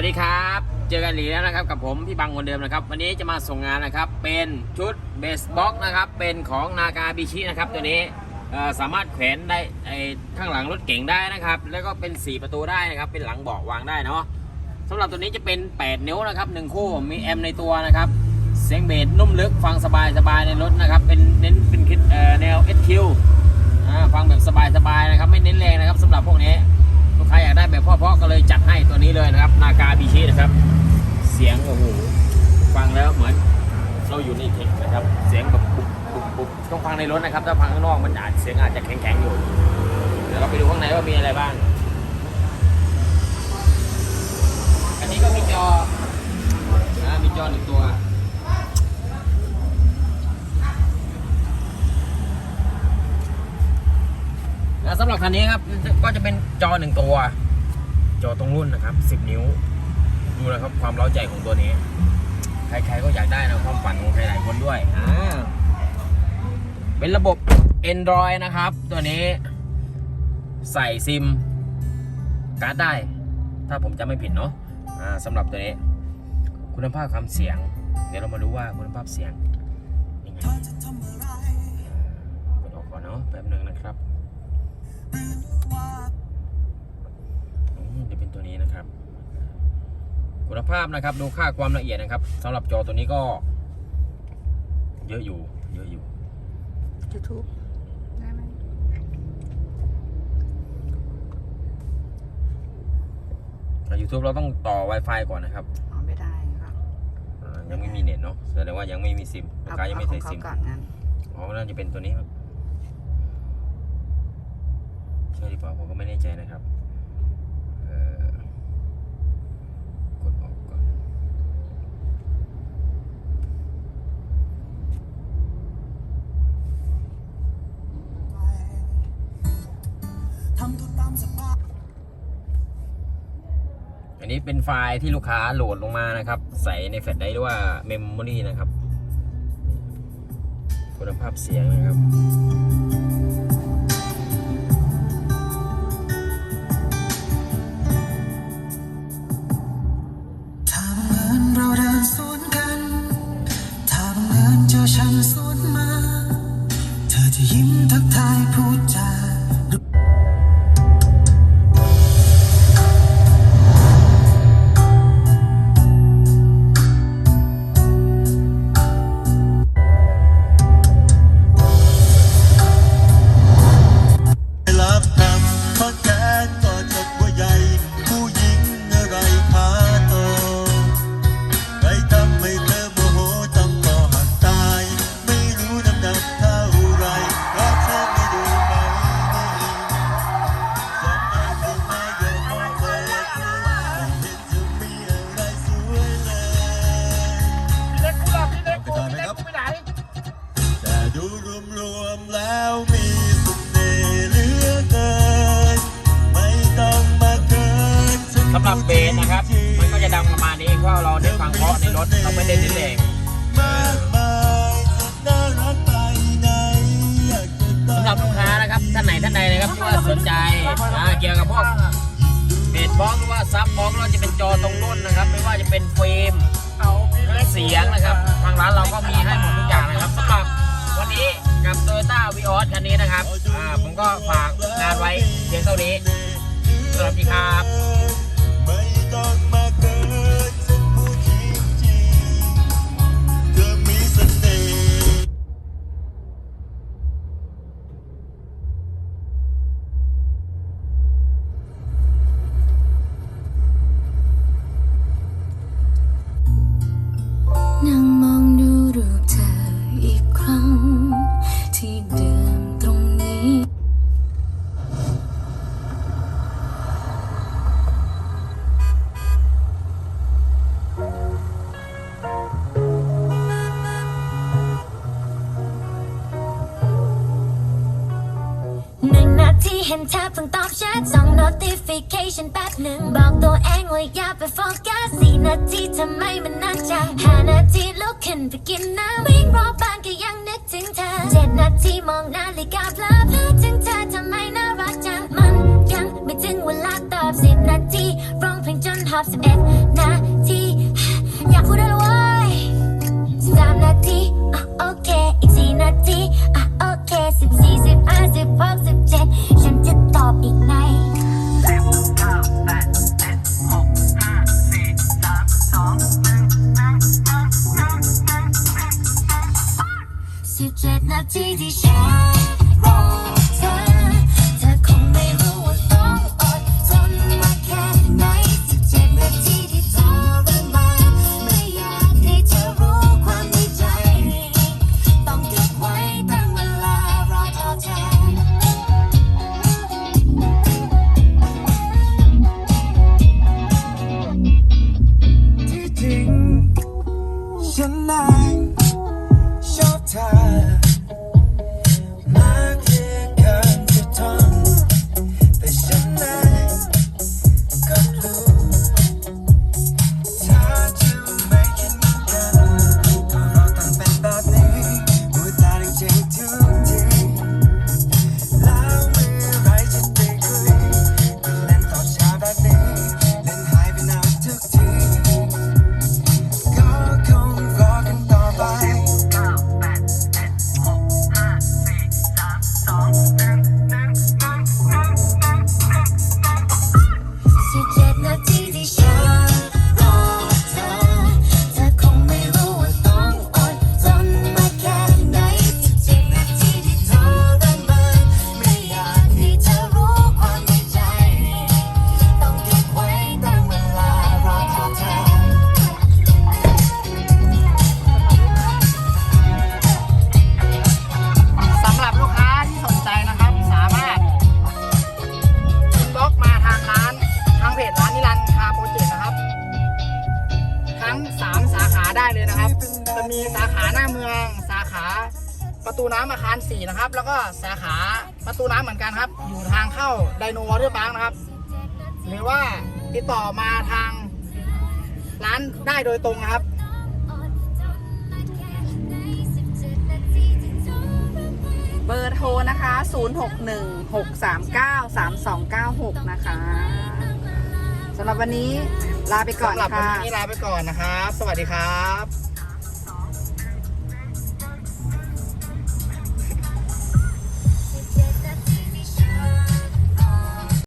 วัสดีครับ เจอกันอีกแล้วนะครับกับผมพี่บังคนเดิมนะครับ วันนี้จะมาส่งงานนะครับ เป็นชุดเบสบ็อกนะครับ เป็นของนากาบิชินะครับ ตัวนี้สามารถแขวนได้ไอ้ข้างหลังรถเก๋งได้นะครับ แล้วก็เป็น 4 ประตูได้นะครับ เป็นหลังเบาะวางได้เนาะสำหรับตัวนี้จะเป็น 8 นิ้วนะครับหนึ่งคู่มีแอมในตัวนะครับ เสียงเบสนุ่มลึกฟังสบายสบายในรถนะครับ เป็นเน้นเป็นคิดแนว SQ อ่าฟังแบบสบายสบายนะครับ ไม่เน้นแรงนะครับ นี้เลยนะครับ นากาบีชินะครับ เสียงโอ้โหฟังแล้วเหมือนเราอยู่ในเทคนะครับ เสียงแบบปุบปุบปุบต้องฟังในรถนะครับ ถ้าฟังข้างนอกมันอาจเสียงอาจจะแข็งๆอยู่เดี๋ยวเราไปดูข้างในว่ามีอะไรบ้าง อันนี้ก็มีจอนะมีจอหนึ่งตัวแล้วสำหรับคันนี้ครับก็จะเป็นจอหนึ่งตัว จอตรงรุ่นนะครับ 10 นิ้ว ดูนะครับความเล้าใจของตัวนี้ ใครๆก็อยากได้นะความฝันของใครหลายคนด้วยอ่าเป็นระบบ Android นะครับ ตัวนี้ใส่ซิมการ์ดได้ ถ้าผมจำไม่ผิดเนาะอ่าสำหรับตัวนี้ คุณภาพคำเสียง เดี๋ยวเรามาดูว่าคุณภาพเสียงยังไงกดออกก่อนเนาะแป๊บหนึ่งนะครับ คุณภาพนะครับ ดูค่าความละเอียดนะครับสำหรับจอตัวนี้ก็ เยอะอยู่ เยอะอยู่ YouTube ได้ไหมใน YouTube เราต้องต่อ Wi-Fi ก่อนนะครับอ๋อไม่ได้ครับอ่ายังไม่มีเน็ตเนาะแสดงว่ายังไม่มีซิมลูกเอาค้ายังไม่เอาขใส่องเขาซิมก่อนงั้นอ๋อ น่าจะเป็นตัวนี้ครับใช่หรือเปล่าผมก็ไม่แน่ใจนะครับ เอ่อ อันนี้เป็นไฟล์ที่ลูกค้าโหลดลงมานะครับ ใส่ในแฟลชไดรฟ์หรือว่าเมมโมรีนะครับ คุณภาพเสียงนะครับ ถเราไม่ได้เน้นแรงสำหรับลูกค้านะครับท่านไหนท่านใดนะครับที่ว่าสนใจเกี่ยวกับพวกเบสบ็อกหรือว่าซับบ็อกเราจะเป็นจอตรงรุ่นนะครับ ไม่ว่าจะเป็นเฟรมเครื่องเสียงนะครับ ทางร้านเราก็มีให้หมดทุกอย่างนะครับสำหรับวันนี้กับ Toyota v ีออสคันนี้นะครับอ่าผมก็ฝากงานไว้เพียงเท่านี้สวัสดีครับ ห็นแทบเพิ่งตอบแชทส่อง notification แป๊บหนึ่งบอกตัวเองว่าอย่าไปโฟกัสสี่นาทีทำไมมันนานจังห้านาทีลุกขึ้นไปกินน้ำวิ่งรอบบ้านก็ยังนึกถึงเธอเจ็ดนาทีมองนาฬิกาเพลิดเพลินถึงเธอทำไมน่ารักจังมันยังไม่ถึงเวลาตอบสิบนาทีร้องเพลงจนหอบสิบเอ็ด Przed nas dziś สาขาหน้าเมือง สาขาประตูน้ำอาคาร4นะครับ แล้วก็สาขาประตูน้ำเหมือนกันครับ อยู่ทางเข้าไดโนวอเตอร์พาร์คนะครับ หรือว่าติดต่อมาทางร้านได้โดยตรงนะครับเบอร์โทรนะคะ 0616393296 นะคะสำหรับวันนี้ลาไปก่อนสำหรับวันค่ะนี้ลาไปก่อนนะครับ สวัสดีครับ